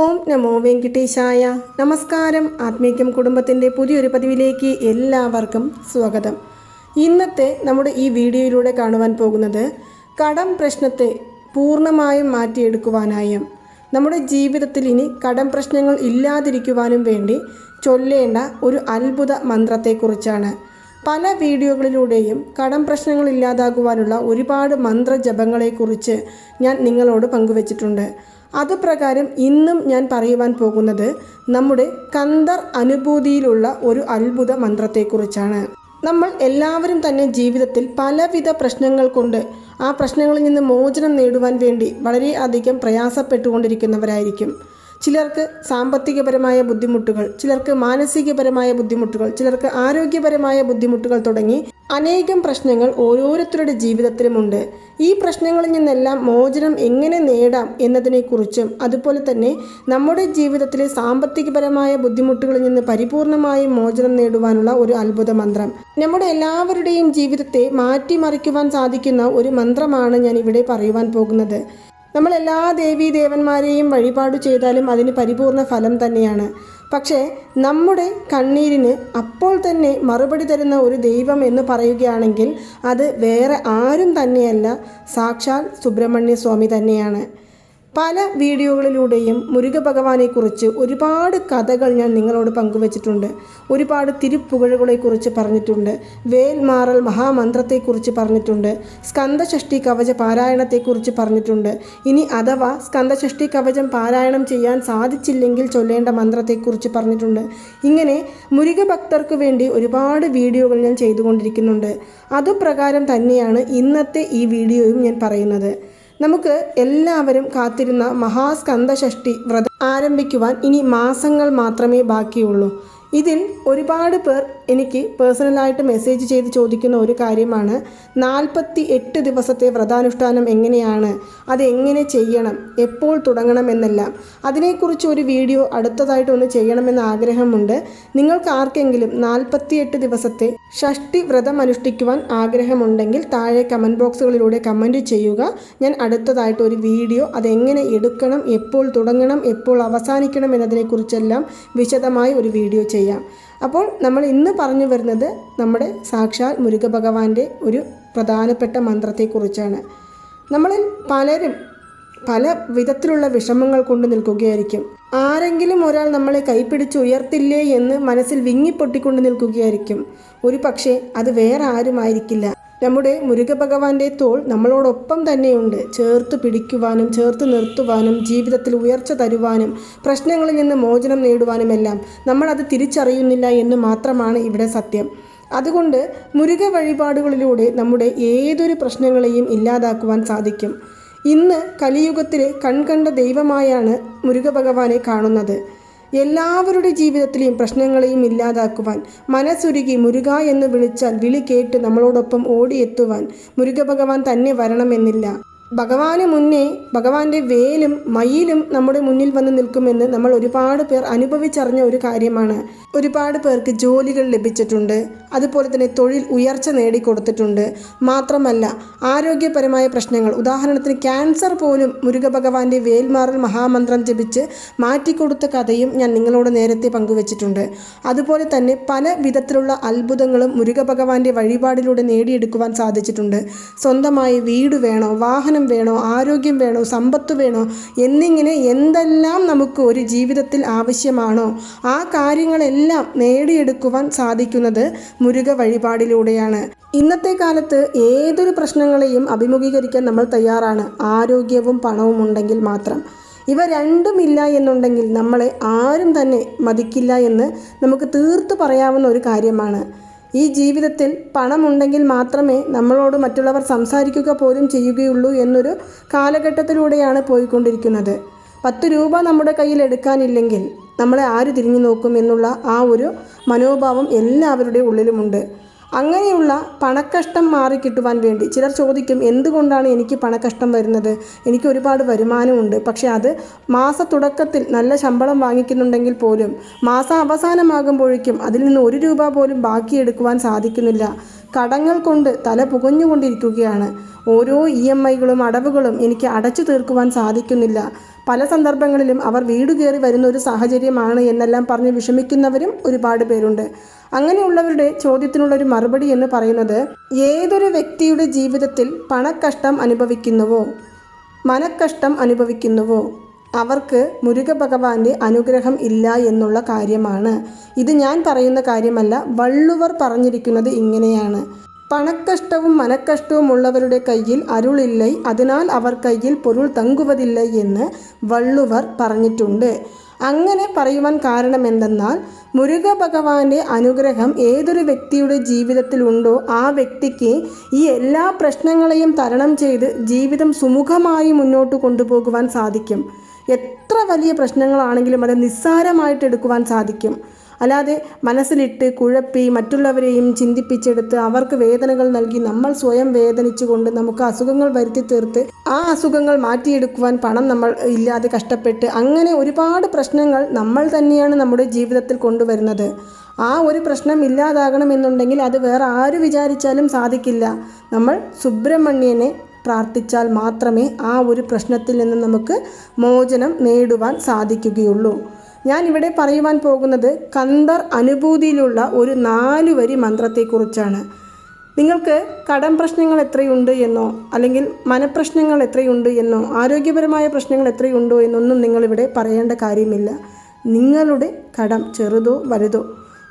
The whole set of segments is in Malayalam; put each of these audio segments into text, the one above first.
ഓം നമോ വെങ്കിട്ടേശായ. നമസ്കാരം. ആത്മീക്യം കുടുംബത്തിന്റെ പുതിയൊരു പതിവിലേക്ക് എല്ലാവർക്കും സ്വാഗതം. ഇന്നത്തെ നമ്മുടെ ഈ വീഡിയോയിലൂടെ കാണുവാൻ പോകുന്നത് കടം പ്രശ്നത്തെ പൂർണമായും മാറ്റിയെടുക്കുവാനായും നമ്മുടെ ജീവിതത്തിൽ ഇനി കടം പ്രശ്നങ്ങൾ ഇല്ലാതിരിക്കുവാനും വേണ്ടി ചൊല്ലേണ്ട ഒരു അത്ഭുത മന്ത്രത്തെക്കുറിച്ചാണ്. പല വീഡിയോകളിലൂടെയും കടം പ്രശ്നങ്ങൾ ഇല്ലാതാകുവാനുള്ള ഒരുപാട് മന്ത്രജപങ്ങളെക്കുറിച്ച് ഞാൻ നിങ്ങളോട് പങ്കുവച്ചിട്ടുണ്ട്. അതുപ്രകാരം ഇന്നും ഞാൻ പറയുവാൻ പോകുന്നത് നമ്മുടെ കന്തർ അനുഭൂതിയിലുള്ള ഒരു അത്ഭുത മന്ത്രത്തെക്കുറിച്ചാണ്. നമ്മൾ എല്ലാവരും തന്നെ ജീവിതത്തിൽ പലവിധ പ്രശ്നങ്ങൾ കൊണ്ട് ആ പ്രശ്നങ്ങളിൽ നിന്ന് മോചനം നേടുവാൻ വേണ്ടി വളരെയധികം പ്രയാസപ്പെട്ടുകൊണ്ടിരിക്കുന്നവരായിരിക്കും. ചിലർക്ക് സാമ്പത്തികപരമായ ബുദ്ധിമുട്ടുകൾ ചിലർക്ക് മാനസികപരമായ ബുദ്ധിമുട്ടുകൾ ചിലർക്ക് ആരോഗ്യപരമായ ബുദ്ധിമുട്ടുകൾ തുടങ്ങി അനേകം പ്രശ്നങ്ങൾ ഓരോരുത്തരുടെ ജീവിതത്തിലുമുണ്ട്. ഈ പ്രശ്നങ്ങളിൽ നിന്നെല്ലാം മോചനം എങ്ങനെ നേടാം എന്നതിനെക്കുറിച്ചും അതുപോലെ തന്നെ നമ്മുടെ ജീവിതത്തിലെ സാമ്പത്തികപരമായ ബുദ്ധിമുട്ടുകളിൽ നിന്ന് പരിപൂർണമായും മോചനം നേടുവാനുള്ള ഒരു അത്ഭുത മന്ത്രം. നമ്മുടെ എല്ലാവരുടെയും ജീവിതത്തെ മാറ്റിമറിക്കുവാൻ സാധിക്കുന്ന ഒരു മന്ത്രമാണ് ഞാൻ ഇവിടെ പറയുവാൻ പോകുന്നത്. നമ്മൾ എല്ലാ ദേവീ ദേവന്മാരെയും വഴിപാട് ചെയ്താലും അതിന് പരിപൂർണ ഫലം തന്നെയാണ്. പക്ഷേ നമ്മുടെ കണ്ണീരിന് അപ്പോൾ തന്നെ മറുപടി തരുന്ന ഒരു ദൈവം എന്ന് പറയുകയാണെങ്കിൽ അത് വേറെ ആരും തന്നെയല്ല സാക്ഷാൽ സുബ്രഹ്മണ്യ സ്വാമി തന്നെയാണ്. പല വീഡിയോകളിലൂടെയും മുരുക ഭഗവാനെക്കുറിച്ച് ഒരുപാട് കഥകൾ ഞാൻ നിങ്ങളോട് പങ്കുവച്ചിട്ടുണ്ട്. ഒരുപാട് തിരുപ്പുകഴുകളെക്കുറിച്ച് പറഞ്ഞിട്ടുണ്ട്. വേൽമാറൽ മഹാമന്ത്രത്തെക്കുറിച്ച് പറഞ്ഞിട്ടുണ്ട്. സ്കന്ദഷഷ്ടി കവച പാരായണത്തെക്കുറിച്ച് പറഞ്ഞിട്ടുണ്ട്. ഇനി അഥവാ സ്കന്ദഷഷ്ടി കവചം പാരായണം ചെയ്യാൻ സാധിച്ചില്ലെങ്കിൽ ചൊല്ലേണ്ട മന്ത്രത്തെക്കുറിച്ച് പറഞ്ഞിട്ടുണ്ട്. ഇങ്ങനെ മുരുക ഭക്തർക്ക് വേണ്ടി ഒരുപാട് വീഡിയോകൾ ഞാൻ ചെയ്തുകൊണ്ടിരിക്കുന്നുണ്ട്. അതുപ്രകാരം തന്നെയാണ് ഇന്നത്തെ ഈ വീഡിയോയും ഞാൻ പറയുന്നത്. നമുക്ക് എല്ലാവരും കാത്തിരുന്ന മഹാസ്കന്ദഷഷ്ടി വ്രതം ആരംഭിക്കുവാൻ ഇനി മാസങ്ങൾ മാത്രമേ ബാക്കിയുള്ളൂ. ഇതിൽ ഒരുപാട് പേർ എനിക്ക് പേഴ്സണലായിട്ട് മെസ്സേജ് ചെയ്ത് ചോദിക്കുന്ന ഒരു കാര്യമാണ്. നാൽപ്പത്തി എട്ട് ദിവസത്തെ വ്രതാനുഷ്ഠാനം എങ്ങനെയാണ്? അത് എങ്ങനെ ചെയ്യണം? എപ്പോൾ തുടങ്ങണം എന്നെല്ലാം. അതിനെക്കുറിച്ച് ഒരു വീഡിയോ അടുത്തതായിട്ടൊന്ന് ചെയ്യണമെന്ന് ആഗ്രഹമുണ്ട്. നിങ്ങൾക്ക് ആർക്കെങ്കിലും നാൽപ്പത്തിയെട്ട് ദിവസത്തെ ഷഷ്ടി വ്രതം അനുഷ്ഠിക്കുവാൻ ആഗ്രഹമുണ്ടെങ്കിൽ താഴെ കമന്റ് ബോക്സുകളിലൂടെ കമന്റ് ചെയ്യുക. ഞാൻ അടുത്തതായിട്ട് ഒരു വീഡിയോ അതെങ്ങനെ എടുക്കണം എപ്പോൾ തുടങ്ങണം എപ്പോൾ അവസാനിക്കണം എന്നതിനെക്കുറിച്ചെല്ലാം വിശദമായി ഒരു വീഡിയോ ചെയ്യാം. അപ്പോൾ നമ്മൾ ഇന്ന് പറഞ്ഞു വരുന്നത് നമ്മുടെ സാക്ഷാൽ മുരുക ഭഗവാന്റെ ഒരു പ്രധാനപ്പെട്ട മന്ത്രത്തെക്കുറിച്ചാണ്. നമ്മളിൽ പലരും പല വിധത്തിലുള്ള വിഷമങ്ങൾ കൊണ്ട് നിൽക്കുകയായിരിക്കും. ആരെങ്കിലും ഒരാൾ നമ്മളെ കൈപ്പിടിച്ച് ഉയർത്തില്ലേ എന്ന് മനസ്സിൽ വിങ്ങിപ്പൊട്ടിക്കൊണ്ട് നിൽക്കുകയായിരിക്കും. ഒരു പക്ഷേ അത് വേറെ ആരുമായിരിക്കില്ല. നമ്മുടെ മുരുക ഭഗവാന്റെ തോൾ നമ്മളോടൊപ്പം തന്നെയുണ്ട്. ചേർത്ത് പിടിക്കുവാനും ചേർത്ത് നിർത്തുവാനും ജീവിതത്തിൽ ഉയർച്ച തരുവാനും പ്രശ്നങ്ങളിൽ നിന്ന് മോചനം നേടുവാനുമെല്ലാം നമ്മൾ അത് തിരിച്ചറിയുന്നില്ല എന്ന് മാത്രമാണ് ഇവിടെ സത്യം. അതുകൊണ്ട് മുരുക വഴിപാടുകളിലൂടെ നമ്മുടെ ഏതൊരു പ്രശ്നങ്ങളെയും ഇല്ലാതാക്കുവാൻ സാധിക്കും. ഇന്ന് കലിയുഗത്തിലെ കൺകണ്ട ദൈവമായാണ് മുരുക ഭഗവാനെ കാണുന്നത്. എല്ലാവരുടെ ജീവിതത്തിലെയും പ്രശ്നങ്ങളെയും ഇല്ലാതാക്കുവാൻ മനസ്സുരുകി മുരുക എന്ന് വിളിച്ചാൽ വിളി കേട്ട് നമ്മളോടൊപ്പം ഓടിയെത്തുവാൻ മുരുക ഭഗവാൻ തന്നെ വരണമെന്നില്ല. ഭഗവാന് മുന്നേ ഭഗവാന്റെ വേലും മയിലും നമ്മുടെ മുന്നിൽ വന്ന് നിൽക്കുമെന്ന് നമ്മൾ ഒരുപാട് പേർ അനുഭവിച്ചറിഞ്ഞ ഒരു കാര്യമാണ്. ഒരുപാട് പേർക്ക് ജോലികൾ ലഭിച്ചിട്ടുണ്ട്. അതുപോലെ തന്നെ തൊഴിൽ ഉയർച്ച നേടിക്കൊടുത്തിട്ടുണ്ട്. മാത്രമല്ല ആരോഗ്യപരമായ പ്രശ്നങ്ങൾ. ഉദാഹരണത്തിന് ക്യാൻസർ പോലും മുരുക ഭഗവാന്റെ വേൽമാറൽ മഹാമന്ത്രം ജപിച്ച് മാറ്റിക്കൊടുത്ത കഥയും ഞാൻ നിങ്ങളോട് നേരത്തെ പങ്കുവച്ചിട്ടുണ്ട്. അതുപോലെ തന്നെ പല വിധത്തിലുള്ള അത്ഭുതങ്ങളും മുരുക ഭഗവാന്റെ വഴിപാടിലൂടെ നേടിയെടുക്കുവാൻ സാധിച്ചിട്ടുണ്ട്. സ്വന്തമായി വീട് വേണോ? വാഹനം വേണോ ആരോഗ്യം വേണോ സമ്പത്ത് വേണോ എന്നിങ്ങനെ എന്തെല്ലാം നമുക്ക് ഒരു ജീവിതത്തിൽ ആവശ്യമാണോ ആ കാര്യങ്ങളെല്ലാം നേടിയെടുക്കുവാൻ സാധിക്കുന്നത് മുരുക വഴിപാടിലൂടെയാണ്. ഇന്നത്തെ കാലത്ത് ഏതൊരു പ്രശ്നങ്ങളെയും അഭിമുഖീകരിക്കാൻ നമ്മൾ തയ്യാറാണ്. ആരോഗ്യവും പണവും ഉണ്ടെങ്കിൽ മാത്രം. ഇവ രണ്ടുമില്ല എന്നുണ്ടെങ്കിൽ നമ്മളെ ആരും തന്നെ മതിക്കില്ല എന്ന് നമുക്ക് തീർത്ത് പറയാവുന്ന ഒരു കാര്യമാണ്. ഈ ജീവിതത്തിൽ പണമുണ്ടെങ്കിൽ മാത്രമേ നമ്മളോട് മറ്റുള്ളവർ സംസാരിക്കുക പോലും ചെയ്യുകയുള്ളൂ എന്നൊരു കാലഘട്ടത്തിലൂടെയാണ് പോയിക്കൊണ്ടിരിക്കുന്നത്. പത്ത് രൂപ നമ്മുടെ കയ്യിൽ എടുക്കാനില്ലെങ്കിൽ നമ്മളെ ആര് തിരിഞ്ഞു നോക്കും എന്നുള്ള ആ ഒരു മനോഭാവം എല്ലാവരുടെ ഉള്ളിലുമുണ്ട്. അങ്ങനെയുള്ള പണക്കഷ്ടം മാറിക്കിട്ടുവാൻ വേണ്ടി ചിലർ ചോദിക്കും എന്തുകൊണ്ടാണ് എനിക്ക് പണക്കഷ്ടം വരുന്നത്? എനിക്ക് ഒരുപാട് വരുമാനമുണ്ട്. പക്ഷേ അത് മാസ തുടക്കത്തിൽ നല്ല ശമ്പളം വാങ്ങിക്കുന്നുണ്ടെങ്കിൽ പോലും മാസം അവസാനമാകുമ്പോഴേക്കും അതിൽ നിന്ന് ഒരു രൂപ പോലും ബാക്കിയെടുക്കുവാൻ സാധിക്കുന്നില്ല. കടങ്ങൾ കൊണ്ട് തല പുകഞ്ഞുകൊണ്ടിരിക്കുകയാണ്. ഓരോ ഇ എം ഐകളും അടവുകളും എനിക്ക് അടച്ചു തീർക്കുവാൻ സാധിക്കുന്നില്ല. പല സന്ദർഭങ്ങളിലും അവർ വീട് കയറി വരുന്ന ഒരു സാഹചര്യമാണ് എന്നെല്ലാം പറഞ്ഞ് വിഷമിക്കുന്നവരും ഒരുപാട് പേരുണ്ട്. അങ്ങനെയുള്ളവരുടെ ചോദ്യത്തിനുള്ള ഒരു മറുപടി എന്ന് പറയുന്നത് ഏതൊരു വ്യക്തിയുടെ ജീവിതത്തിൽ പണക്കഷ്ടം അനുഭവിക്കുന്നുവോ? മനക്കഷ്ടം അനുഭവിക്കുന്നുവോ? അവർക്ക് മുരുക ഭഗവാന്റെ അനുഗ്രഹം ഇല്ല എന്നുള്ള കാര്യമാണ്. ഇത് ഞാൻ പറയുന്ന കാര്യമല്ല വള്ളുവർ പറഞ്ഞിരിക്കുന്നത് ഇങ്ങനെയാണ്. പണക്കഷ്ടവും മനക്കഷ്ടവും ഉള്ളവരുടെ കയ്യിൽ അരുളില്ലേ അതിനാൽ അവർ കയ്യിൽ പൊരുൾ തങ്കുവതില്ല എന്ന് വള്ളുവർ പറഞ്ഞിട്ടുണ്ട്. അങ്ങനെ പറയുവാൻ കാരണം എന്തെന്നാൽ മുരുക ഭഗവാന്റെ അനുഗ്രഹം ഏതൊരു വ്യക്തിയുടെ ജീവിതത്തിലുണ്ടോ ആ വ്യക്തിക്ക് ഈ എല്ലാ പ്രശ്നങ്ങളെയും തരണം ചെയ്ത് ജീവിതം സുമുഖമായി മുന്നോട്ട് കൊണ്ടുപോകുവാൻ സാധിക്കും. എത്ര വലിയ പ്രശ്നങ്ങളാണെങ്കിലും അത് നിസ്സാരമായിട്ട് എടുക്കുവാൻ സാധിക്കും. അല്ലാതെ മനസ്സിലിട്ട് കുഴപ്പി മറ്റുള്ളവരെയും ചിന്തിപ്പിച്ചെടുത്ത് അവർക്ക് വേദനകൾ നൽകി നമ്മൾ സ്വയം വേദനിച്ചുകൊണ്ട് നമുക്ക് അസുഖങ്ങൾ വരുത്തി തീർത്ത് ആ അസുഖങ്ങൾ മാറ്റിയെടുക്കുവാൻ പണം നമ്മൾ ഇല്ലാതെ കഷ്ടപ്പെട്ട് അങ്ങനെ ഒരുപാട് പ്രശ്നങ്ങൾ നമ്മൾ തന്നെയാണ് നമ്മുടെ ജീവിതത്തിൽ കൊണ്ടുവരുന്നത്. ആ ഒരു പ്രശ്നം ഇല്ലാതാകണമെന്നുണ്ടെങ്കിൽ അത് വേറെ ആര് വിചാരിച്ചാലും സാധിക്കില്ല. നമ്മൾ സുബ്രഹ്മണ്യനെ പ്രാർത്ഥിച്ചാൽ മാത്രമേ ആ ഒരു പ്രശ്നത്തിൽ നിന്ന് നമുക്ക് മോചനം നേടുവാൻ സാധിക്കുകയുള്ളൂ. ഞാൻ ഇവിടെ പറയുവാൻ പോകുന്നത് കന്ദർ അനുഭൂതിയിലുള്ള ഒരു നാല് വരി മന്ത്രത്തെക്കുറിച്ചാണ്. നിങ്ങൾക്ക് കടം പ്രശ്നങ്ങൾ എത്രയുണ്ട് എന്നോ അല്ലെങ്കിൽ മനപ്രശ്നങ്ങൾ എത്രയുണ്ട് എന്നോ ആരോഗ്യപരമായ പ്രശ്നങ്ങൾ എത്രയുണ്ടോ എന്നൊന്നും നിങ്ങളിവിടെ പറയേണ്ട കാര്യമില്ല. നിങ്ങളുടെ കടം ചെറുതോ വലുതോ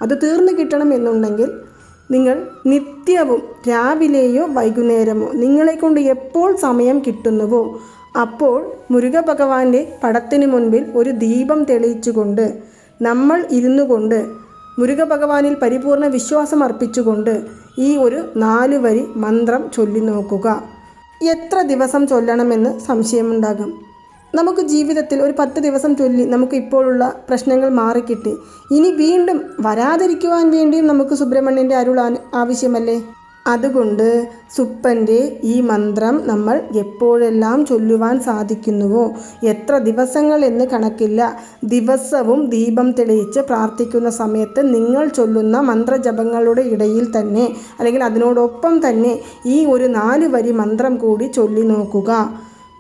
അത് തീർന്നു കിട്ടണം എന്നുണ്ടെങ്കിൽ നിങ്ങൾ നിത്യവും രാവിലെയോ വൈകുന്നേരമോ നിങ്ങളെക്കൊണ്ട് എപ്പോൾ സമയം കിട്ടുന്നുവോ അപ്പോൾ മുരുക ഭഗവാന്റെ പടത്തിന് മുൻപിൽ ഒരു ദീപം തെളിയിച്ചുകൊണ്ട് നമ്മൾ ഇരുന്നു കൊണ്ട് മുരുക ഭഗവാനിൽ പരിപൂർണ വിശ്വാസം അർപ്പിച്ചുകൊണ്ട് ഈ ഒരു നാല് വരി മന്ത്രം ചൊല്ലി നോക്കുക എത്ര ദിവസം ചൊല്ലണമെന്ന് സംശയമുണ്ടാകും. നമുക്ക് ജീവിതത്തിൽ ഒരു പത്ത് ദിവസം ചൊല്ലി നമുക്ക് ഇപ്പോഴുള്ള പ്രശ്നങ്ങൾ മാറിക്കിട്ടി. ഇനി വീണ്ടും വരാതിരിക്കുവാൻ വേണ്ടിയും നമുക്ക് സുബ്രഹ്മണ്യന്റെ അരുൾ ആവശ്യമല്ലേ? അതുകൊണ്ട് സുപ്പന്റെ ഈ മന്ത്രം നമ്മൾ എപ്പോഴെല്ലാം ചൊല്ലുവാൻ സാധിക്കുന്നുവോ? എത്ര ദിവസങ്ങൾ എന്ന് കണക്കില്ല. ദിവസവും ദീപം തെളിയിച്ച് പ്രാർത്ഥിക്കുന്ന സമയത്ത് നിങ്ങൾ ചൊല്ലുന്ന മന്ത്രജപങ്ങളുടെ ഇടയിൽ തന്നെ അല്ലെങ്കിൽ അതിനോടൊപ്പം തന്നെ ഈ ഒരു നാല് വരി മന്ത്രം കൂടി ചൊല്ലി നോക്കുക.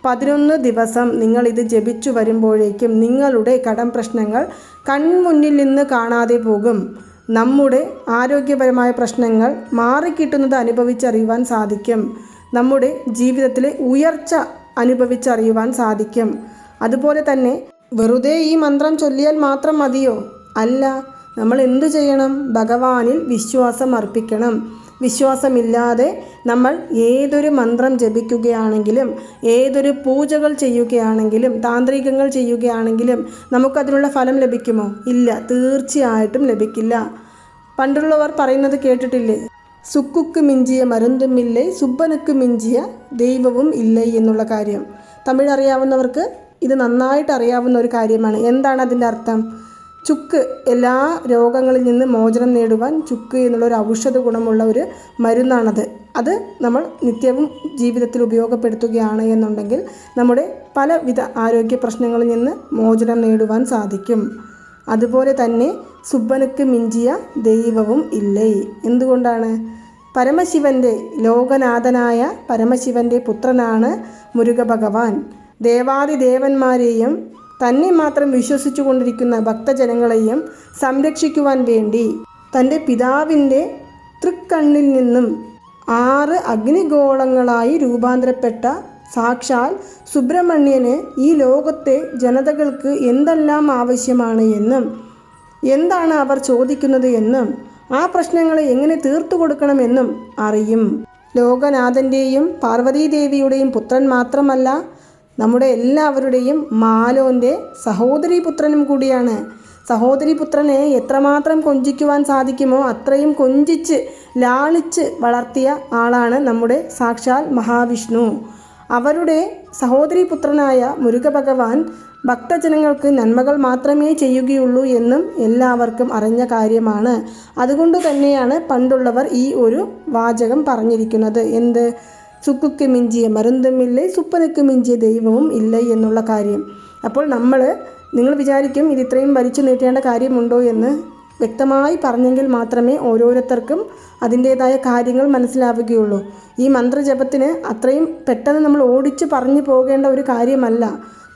പതിനൊന്ന് ദിവസം നിങ്ങൾ ഇത് ജപിച്ചു വരുമ്പോഴേക്കും നിങ്ങളുടെ കടം പ്രശ്നങ്ങൾ കൺമുന്നിൽ നിന്ന് കാണാതെ പോകും. നമ്മുടെ ആരോഗ്യപരമായ പ്രശ്നങ്ങൾ മാറിക്കിട്ടുന്നത് അനുഭവിച്ചറിയുവാൻ സാധിക്കും. നമ്മുടെ ജീവിതത്തിലെ ഉയർച്ച അനുഭവിച്ചറിയുവാൻ സാധിക്കും. അതുപോലെ തന്നെ വെറുതെ ഈ മന്ത്രം ചൊല്ലിയാൽ മാത്രം മതിയോ? അല്ല നമ്മൾ എന്തു ചെയ്യണം? ഭഗവാനിൽ വിശ്വാസം അർപ്പിക്കണം. വിശ്വാസമില്ലാതെ നമ്മൾ ഏതൊരു മന്ത്രം ജപിക്കുകയാണെങ്കിലും ഏതൊരു പൂജകൾ ചെയ്യുകയാണെങ്കിലും താന്ത്രികങ്ങൾ ചെയ്യുകയാണെങ്കിലും നമുക്കതിനുള്ള ഫലം ലഭിക്കുമോ? ഇല്ല തീർച്ചയായിട്ടും ലഭിക്കില്ല. പണ്ടുള്ളവർ പറയുന്നത് കേട്ടിട്ടില്ലേ? സുക്കുക്ക് മിഞ്ചിയ മരുന്തുമില്ലേ സുബ്ബനുക്ക് മിഞ്ചിയ ദൈവവും ഇല്ലേ എന്നുള്ള കാര്യം. തമിഴ് അറിയാവുന്നവർക്ക് ഇത് നന്നായിട്ട് അറിയാവുന്ന ഒരു കാര്യമാണ്. എന്താണ് അതിന്റെ അർത്ഥം? ചുക്ക് എല്ലാ രോഗങ്ങളിൽ നിന്ന് മോചനം നേടുവാൻ ചുക്ക് എന്നുള്ള ഒരു ഔഷധ ഗുണമുള്ള ഒരു മരുന്നാണത്. അത് നമ്മൾ നിത്യവും ജീവിതത്തിൽ ഉപയോഗപ്പെടുത്തുകയാണ് എന്നുണ്ടെങ്കിൽ നമ്മുടെ പലവിധ ആരോഗ്യ പ്രശ്നങ്ങളിൽ നിന്ന് മോചനം നേടുവാൻ സാധിക്കും. അതുപോലെ തന്നെ സുബ്ബനക്ക് മിഞ്ചിയ ദൈവവും ഇല്ലേ? എന്തുകൊണ്ടാണ്? പരമശിവന്റെ ലോകനാഥനായ പരമശിവന്റെ പുത്രനാണ് മുരുക ഭഗവാൻ ദേവാദിദേവന്മാരെയും തന്നെ മാത്രം വിശ്വസിച്ചു കൊണ്ടിരിക്കുന്ന ഭക്തജനങ്ങളെയും സംരക്ഷിക്കുവാൻ വേണ്ടി തന്റെ പിതാവിന്റെ തൃക്കണ്ണിൽ നിന്നും ആറ് അഗ്നിഗോളങ്ങളായി രൂപാന്തരപ്പെട്ട സാക്ഷാൽ സുബ്രഹ്മണ്യന് ഈ ലോകത്തെ ജനതകൾക്ക് എന്തെല്ലാം ആവശ്യമാണ് എന്നും എന്താണ് അവർ ചോദിക്കുന്നത് എന്നും ആ പ്രശ്നങ്ങളെ എങ്ങനെ തീർത്തു കൊടുക്കണമെന്നും അറിയും. ലോകനാഥന്റെയും പാർവതീദേവിയുടെയും പുത്രൻ മാത്രമല്ല നമ്മുടെ എല്ലാവരുടെയും മാലോന്റെ സഹോദരി പുത്രനും കൂടിയാണ്. സഹോദരി പുത്രനെ എത്രമാത്രം കൊഞ്ചിക്കുവാൻ സാധിക്കുമോ അത്രയും കൊഞ്ചിച്ച് ലാളിച്ച് വളർത്തിയ ആളാണ് നമ്മുടെ സാക്ഷാൽ മഹാവിഷ്ണു. അവരുടെ സഹോദരി പുത്രനായ മുരുക ഭഗവാൻ ഭക്തജനങ്ങൾക്ക് നന്മകൾ മാത്രമേ ചെയ്യുകയുള്ളൂ എന്നും എല്ലാവർക്കും അറിഞ്ഞ കാര്യമാണ്. അതുകൊണ്ട് തന്നെയാണ് പണ്ടുള്ളവർ ഈ ഒരു വാചകം പറഞ്ഞിരിക്കുന്നത്. എന്ത്? സുക്കുക്ക് മിഞ്ചിയ മരുന്തുമില്ലേ സുപ്പനക്ക് മിഞ്ചിയ ദൈവവും ഇല്ല എന്നുള്ള കാര്യം. അപ്പോൾ നമ്മൾ നിങ്ങൾ വിചാരിക്കും ഇത് ഇത്രയും വലിച്ചു നീട്ടേണ്ട കാര്യമുണ്ടോ എന്ന് വ്യക്തമായി പറഞ്ഞെങ്കിൽ മാത്രമേ ഓരോരുത്തർക്കും അതിന്റേതായ കാര്യങ്ങൾ മനസ്സിലാവുകയുള്ളൂ. ഈ മന്ത്രജപത്തിന് അത്രയും പെട്ടെന്ന് നമ്മൾ ഓടിച്ച് പറഞ്ഞു പോകേണ്ട ഒരു കാര്യമല്ല.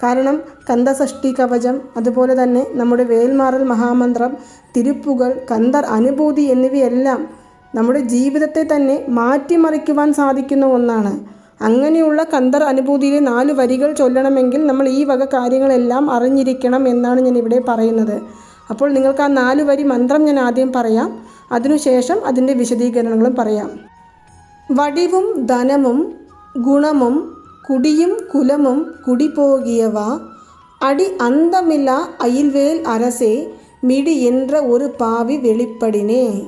കാരണം കന്ദസഷ്ടി കവചം അതുപോലെ തന്നെ നമ്മുടെ വേൽമാറൽ മഹാമന്ത്രം തിരുപ്പുകൾ കന്ദർ അനുഭൂതി എന്നിവയെല്ലാം നമ്മുടെ ജീവിതത്തെ തന്നെ മാറ്റിമറിക്കുവാൻ സാധിക്കുന്ന ഒന്നാണ്. അങ്ങനെയുള്ള കന്തർ അനുഭൂതിയിലെ നാല് വരികൾ ചൊല്ലണമെങ്കിൽ നമ്മൾ ഈ വക കാര്യങ്ങളെല്ലാം അറിഞ്ഞിരിക്കണം എന്നാണ് ഞാൻ ഇവിടെ പറയുന്നത്. അപ്പോൾ നിങ്ങൾക്ക് ആ നാല് വരി മന്ത്രം ഞാൻ ആദ്യം പറയാം. അതിനുശേഷം അതിന്റെ വിശദീകരണങ്ങളും പറയാം. വടിവും ധനമും ഗുണമും കുടിയും കുലമും കുടിപോകിയവ അടി അന്തമില്ല അയിൽവേൽ അരസേ മിടി എன்ற ഒരു പാവി വെളിപ്പടിനേ.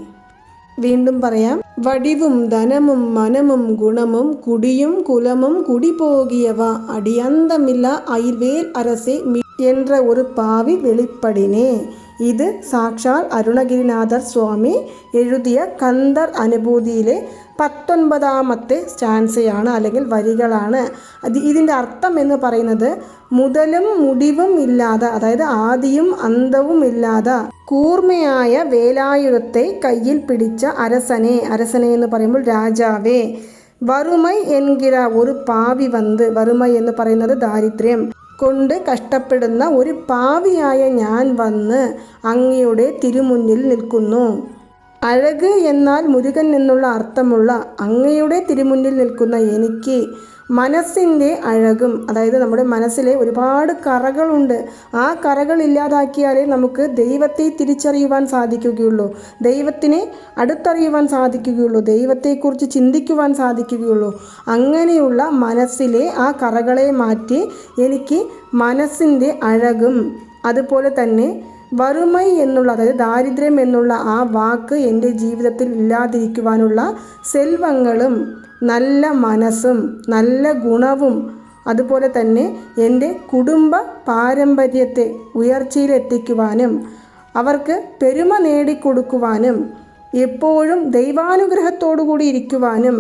വീണ്ടും പറയാം. വടിവും ധനമും മനമും ഗുണമും കുടിയും കുലമും കുടിപോകിയവ അടിയന്തമില്ല അയിൽവേൽ അരസെ മി എன்ற ഒരു പാവി വെളിപ്പടിനേ. ഇത് സാക്ഷാൽ അരുണഗിരിനാഥർ സ്വാമി എഴുതിയ കന്ദർ അനുഭൂതിയിലെ പത്തൊൻപതാമത്തെ സ്റ്റാൻസയാണ് അല്ലെങ്കിൽ വരികളാണ്. അത് ഇതിന്റെ അർത്ഥം എന്ന് പറയുന്നത് മുതലും മുടിവും ഇല്ലാതെ അതായത് ആദിയും അന്തവും ഇല്ലാതെ കൂർമ്മയായ വേലായുധത്തെ കയ്യിൽ പിടിച്ച അരസനെ അരസനെ എന്ന് പറയുമ്പോൾ രാജാവേ വറുമൈ എൻകിര ഒരു പാവി വന്ന് വറുമൈ എന്ന് പറയുന്നത് ദാരിദ്ര്യം കൊണ്ട് കഷ്ടപ്പെടുന്ന ഒരു പാവിയായ ഞാൻ വന്ന് അങ്ങയുടെ തിരുമുന്നിൽ നിൽക്കുന്നു. അഴക് എന്നാൽ മുരുകൻ എന്നുള്ള അർത്ഥമുള്ള അങ്ങയുടെ തിരുമുന്നിൽ നിൽക്കുന്ന എനിക്ക് മനസ്സിന്റെ അഴകും അതായത് നമ്മുടെ മനസ്സിലെ ഒരുപാട് കറകളുണ്ട്. ആ കറകൾ ഇല്ലാതാക്കിയാലേ നമുക്ക് ദൈവത്തെ തിരിച്ചറിയുവാൻ സാധിക്കുകയുള്ളൂ. ദൈവത്തിനെ അടുത്തറിയുവാൻ സാധിക്കുകയുള്ളൂ. ദൈവത്തെക്കുറിച്ച് ചിന്തിക്കുവാൻ സാധിക്കുകയുള്ളൂ. അങ്ങനെയുള്ള മനസ്സിലെ ആ കറകളെ മാറ്റി എനിക്ക് മനസ്സിന്റെ അഴകും അതുപോലെ തന്നെ വറുമൈ എന്നുള്ള അതായത് ദാരിദ്ര്യം എന്നുള്ള ആ വാക്ക് എന്റെ ജീവിതത്തിൽ ഇല്ലാതിരിക്കുവാനുള്ള സെൽവങ്ങളും നല്ല മനസ്സും നല്ല ഗുണവും അതുപോലെ തന്നെ എന്റെ കുടുംബ പാരമ്പര്യത്തെ ഉയർച്ചയിലെത്തിക്കുവാനും അവർക്ക് പെരുമ നേടിക്കൊടുക്കുവാനും എപ്പോഴും ദൈവാനുഗ്രഹത്തോടു കൂടി ഇരിക്കുവാനും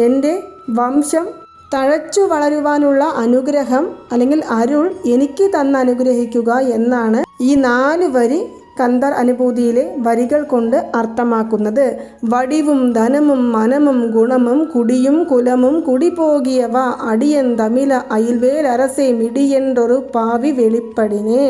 എന്റെ വംശം തഴച്ചു വളരുവാനുള്ള അനുഗ്രഹം അല്ലെങ്കിൽ അരുൾ എനിക്ക് തന്ന് അനുഗ്രഹിക്കുക എന്നാണ് ഈ നാല് വരി കന്ദർ അനുഭൂതിയിലെ വരികൾ കൊണ്ട് അർത്ഥമാക്കുന്നത്. വടിവും ധനമും മനമും ഗുണമും കുടിയും കുലമും കുടിപോകിയവ അടിയൻ തമില അയിൽവേൽ അരസേ മിടിയെണ്ടൊരു പാവി വെളിപ്പടിനെ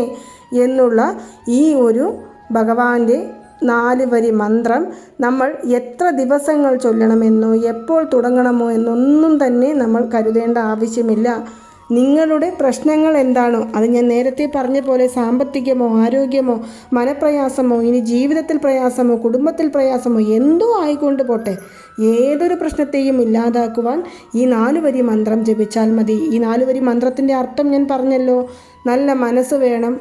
എന്നുള്ള ഈ ഒരു ഭഗവാന്റെ നാല് വരി മന്ത്രം നമ്മൾ എത്ര ദിവസങ്ങൾ ചൊല്ലണമെന്നോ എപ്പോൾ തുടങ്ങണമോ എന്നൊന്നും തന്നെ നമ്മൾ കരുതേണ്ട ആവശ്യമില്ല. നിങ്ങളുടെ പ്രശ്നങ്ങൾ എന്താണോ? അത് ഞാൻ നേരത്തെ പറഞ്ഞ പോലെ സാമ്പത്തികമോ ആരോഗ്യമോ മനപ്രയാസമോ ഇനി ജീവിതത്തിൽ പ്രയാസമോ കുടുംബത്തിൽ പ്രയാസമോ എന്തോ ആയിക്കൊണ്ട് പോട്ടെ. ഏതൊരു പ്രശ്നത്തെയും ഇല്ലാതാക്കുവാൻ ഈ നാലുവരി മന്ത്രം ജപിച്ചാൽ മതി. ഈ നാലുവരി മന്ത്രത്തിന്റെ അർത്ഥം ഞാൻ പറഞ്ഞല്ലോ. നല്ല മനസ്സ് വേണം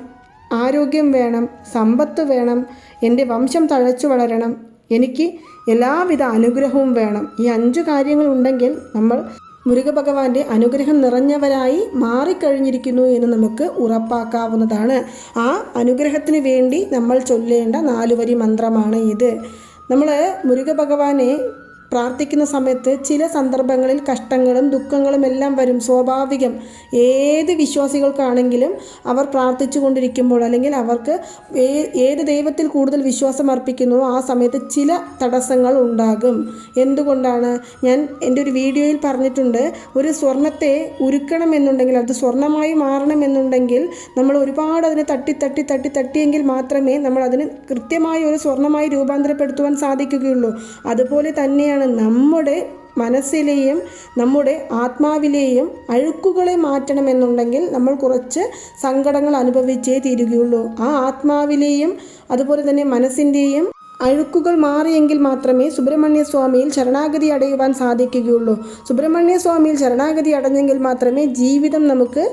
ആരോഗ്യം വേണം സമ്പത്ത് വേണം എന്റെ വംശം തഴച്ചു വളരണം. എനിക്ക് എല്ലാവിധ അനുഗ്രഹവും വേണം. ഈ അഞ്ചു കാര്യങ്ങളുണ്ടെങ്കിൽ നമ്മൾ മുരുകഭഗവാന്റെ അനുഗ്രഹം നിറഞ്ഞവരായി മാറിക്കഴിഞ്ഞിരിക്കുന്നു എന്ന് നമുക്ക് ഉറപ്പാക്കാവുന്നതാണ്. ആ അനുഗ്രഹത്തിന് വേണ്ടി നമ്മൾ ചൊല്ലേണ്ട നാലുവരി മന്ത്രമാണ് ഇത്. നമ്മൾ മുരുകഭഗവാനെ പ്രാർത്ഥിക്കുന്ന സമയത്ത് ചില സന്ദർഭങ്ങളിൽ കഷ്ടങ്ങളും ദുഃഖങ്ങളും എല്ലാം വരും. സ്വാഭാവികം. ഏത് വിശ്വാസികൾക്കാണെങ്കിലും അവർ പ്രാർത്ഥിച്ചു കൊണ്ടിരിക്കുമ്പോൾ അല്ലെങ്കിൽ അവർക്ക് ഏത് ദൈവത്തിൽ കൂടുതൽ വിശ്വാസം അർപ്പിക്കുന്നു ആ സമയത്ത് ചില തടസ്സങ്ങൾ ഉണ്ടാകും. എന്തുകൊണ്ടാണ്? ഞാൻ എന്റെ ഒരു വീഡിയോയിൽ പറഞ്ഞിട്ടുണ്ട് ഒരു സ്വർണത്തെ ഉരുക്കണമെന്നുണ്ടെങ്കിൽ അത് സ്വർണമായി മാറണമെന്നുണ്ടെങ്കിൽ നമ്മൾ ഒരുപാട് അതിനെ തട്ടി തട്ടി തട്ടി തട്ടിയെങ്കിൽ മാത്രമേ നമ്മൾ അതിന് കൃത്യമായി ഒരു സ്വർണമായി രൂപാന്തരപ്പെടുത്തുവാൻ സാധിക്കുകയുള്ളൂ. അതുപോലെ തന്നെയാണ് നമ്മുടെ മനസ്സിലെയും നമ്മുടെ ആത്മാവിലെയും അഴുക്കുകളെ മാറ്റണമെന്നുണ്ടെങ്കിൽ നമ്മൾ കുറച്ച് സങ്കടങ്ങൾ അനുഭവിച്ചേ തീരുകയുള്ളൂ. ആ ആത്മാവിലെയും അതുപോലെ തന്നെ മനസ്സിന്റെയും അഴുക്കുകൾ മാറിയെങ്കിൽ മാത്രമേ സുബ്രഹ്മണ്യ സ്വാമിയിൽ ശരണാഗതി അടയുവാൻ സാധിക്കുകയുള്ളൂ. സുബ്രഹ്മണ്യ സ്വാമിയിൽ ശരണാഗതി അടഞ്ഞെങ്കിൽ മാത്രമേ ജീവിതം നമുക്ക്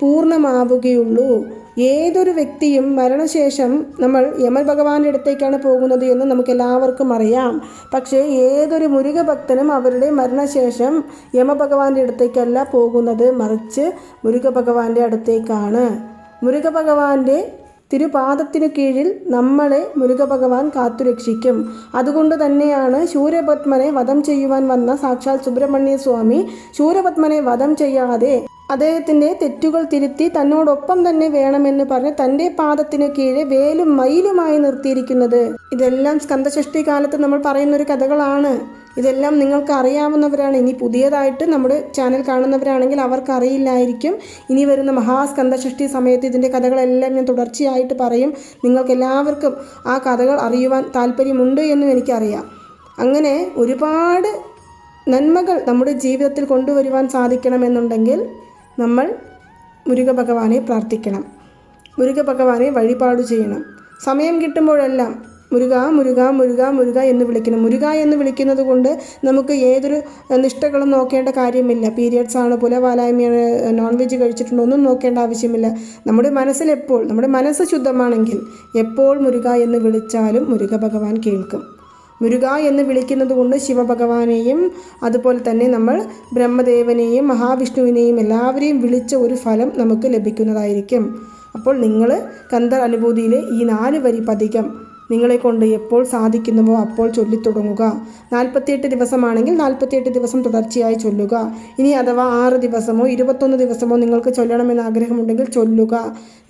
പൂർണമാവുകയുള്ളൂ. ഏതൊരു വ്യക്തിയും മരണശേഷം നമ്മൾ യമൽ ഭഗവാന്റെ അടുത്തേക്കാണ് പോകുന്നത് എന്ന് നമുക്ക് എല്ലാവർക്കും അറിയാം. പക്ഷേ ഏതൊരു മുരുക ഭക്തനും അവരുടെ മരണശേഷം യമഭഗവാന്റെ അടുത്തേക്കല്ല പോകുന്നത്. മറിച്ച് മുരുക ഭഗവാന്റെ അടുത്തേക്കാണ്. മുരുക ഭഗവാന്റെ തിരുപാദത്തിനു കീഴിൽ നമ്മളെ മുരുക ഭഗവാൻ കാത്തുരക്ഷിക്കും. അതുകൊണ്ട് തന്നെയാണ് ശൂര്യപത്മനെ വധം ചെയ്യുവാൻ വന്ന സാക്ഷാൽ സുബ്രഹ്മണ്യ സ്വാമി ശൂരപത്മനെ വധം ചെയ്യാതെ അദ്ദേഹത്തിന്റെ തെറ്റുകൾ തിരുത്തി തന്നോടൊപ്പം തന്നെ വേണമെന്ന് പറഞ്ഞ് തന്റെ പാദത്തിനു കീഴെ വേലും മയിലുമായി നിർത്തിയിരിക്കുന്നത്. ഇതെല്ലാം സ്കന്ധഷ്ടി കാലത്ത് നമ്മൾ പറയുന്ന ഒരു കഥകളാണ്. ഇതെല്ലാം നിങ്ങൾക്ക് അറിയാവുന്നവരാണ്. ഇനി പുതിയതായിട്ട് നമ്മുടെ ചാനൽ കാണുന്നവരാണെങ്കിൽ അവർക്ക് അറിയില്ലായിരിക്കും. ഇനി വരുന്ന മഹാസ്കന്ധഷ്ടി സമയത്ത് ഇതിന്റെ കഥകളെല്ലാം ഞാൻ തുടർച്ചയായിട്ട് പറയും. നിങ്ങൾക്ക് എല്ലാവർക്കും ആ കഥകൾ അറിയുവാൻ താല്പര്യമുണ്ട് എന്നും എനിക്കറിയാം. അങ്ങനെ ഒരുപാട് നന്മകൾ നമ്മുടെ ജീവിതത്തിൽ കൊണ്ടുവരുവാൻ സാധിക്കണമെന്നുണ്ടെങ്കിൽ നമ്മൾ മുരുക ഭഗവാനെ പ്രാർത്ഥിക്കണം. മുരുക ഭഗവാനെ വഴിപാട് ചെയ്യണം. സമയം കിട്ടുമ്പോഴെല്ലാം മുരുക മുരുക മുരുക മുരുക എന്ന് വിളിക്കണം. മുരുക എന്ന് വിളിക്കുന്നത് കൊണ്ട് നമുക്ക് ഏതൊരു നിഷ്ഠകളും നോക്കേണ്ട കാര്യമില്ല. പീരിയഡ്സ് ആണ് പുലവാലായ്മയാണ് നോൺ വെജ് കഴിച്ചിട്ടുണ്ടോ ഒന്നും നോക്കേണ്ട ആവശ്യമില്ല. നമ്മുടെ മനസ്സിൽ എപ്പോൾ നമ്മുടെ മനസ്സ് ശുദ്ധമാണെങ്കിൽ എപ്പോൾ മുരുക എന്ന് വിളിച്ചാലും മുരുക ഭഗവാൻ കേൾക്കും. മുരുക എന്ന് വിളിക്കുന്നത് കൊണ്ട് ശിവഭഗവാനെയും അതുപോലെ തന്നെ നമ്മൾ ബ്രഹ്മദേവനെയും മഹാവിഷ്ണുവിനെയും എല്ലാവരെയും വിളിച്ച ഒരു ഫലം നമുക്ക് ലഭിക്കുന്നതായിരിക്കും. അപ്പോൾ നിങ്ങൾ കന്ദർ അനുഭൂതിയിലെ ഈ നാല് വരി പതികം നിങ്ങളെ കൊണ്ട് എപ്പോൾ സാധിക്കുന്നുവോ അപ്പോൾ ചൊല്ലിത്തുടങ്ങുക. നാൽപ്പത്തിയെട്ട് ദിവസമാണെങ്കിൽ നാൽപ്പത്തിയെട്ട് ദിവസം തുടർച്ചയായി ചൊല്ലുക. ഇനി അഥവാ ആറ് ദിവസമോ ഇരുപത്തൊന്ന് ദിവസമോ നിങ്ങൾക്ക് ചൊല്ലണമെന്ന് ആഗ്രഹമുണ്ടെങ്കിൽ ചൊല്ലുക.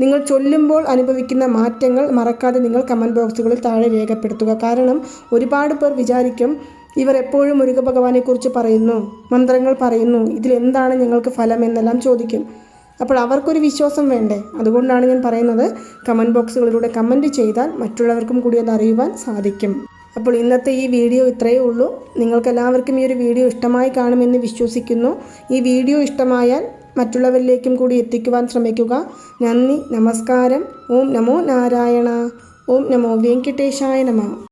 നിങ്ങൾ ചൊല്ലുമ്പോൾ അനുഭവിക്കുന്ന മാറ്റങ്ങൾ മറക്കാതെ നിങ്ങൾ കമന്റ് ബോക്സുകളിൽ താഴെ രേഖപ്പെടുത്തുക. കാരണം ഒരുപാട് പേർ വിചാരിക്കും ഇവർ എപ്പോഴും മുരുക ഭഗവാനെക്കുറിച്ച് പറയുന്നു മന്ത്രങ്ങൾ പറയുന്നു ഇതിലെന്താണ് ഞങ്ങൾക്ക് ഫലം എന്നെല്ലാം ചോദിക്കും. അപ്പോൾ അവർക്കൊരു വിശ്വാസം വേണ്ടേ? അതുകൊണ്ടാണ് ഞാൻ പറയുന്നത് കമന്റ് ബോക്സുകളിലൂടെ കമന്റ് ചെയ്താൽ മറ്റുള്ളവർക്കും കൂടി അത് അറിയുവാൻ സാധിക്കും. അപ്പോൾ ഇന്നത്തെ ഈ വീഡിയോ ഇത്രയേ ഉള്ളൂ. നിങ്ങൾക്കെല്ലാവർക്കും ഈ ഒരു വീഡിയോ ഇഷ്ടമായി കാണുമെന്ന് വിശ്വസിക്കുന്നു. ഈ വീഡിയോ ഇഷ്ടമായാൽ മറ്റുള്ളവരിലേക്കും കൂടി എത്തിക്കുവാൻ ശ്രമിക്കുക. നന്ദി നമസ്കാരം. ഓം നമോ നാരായണ. ഓം നമോ വെങ്കിട്ടേശായ നമ.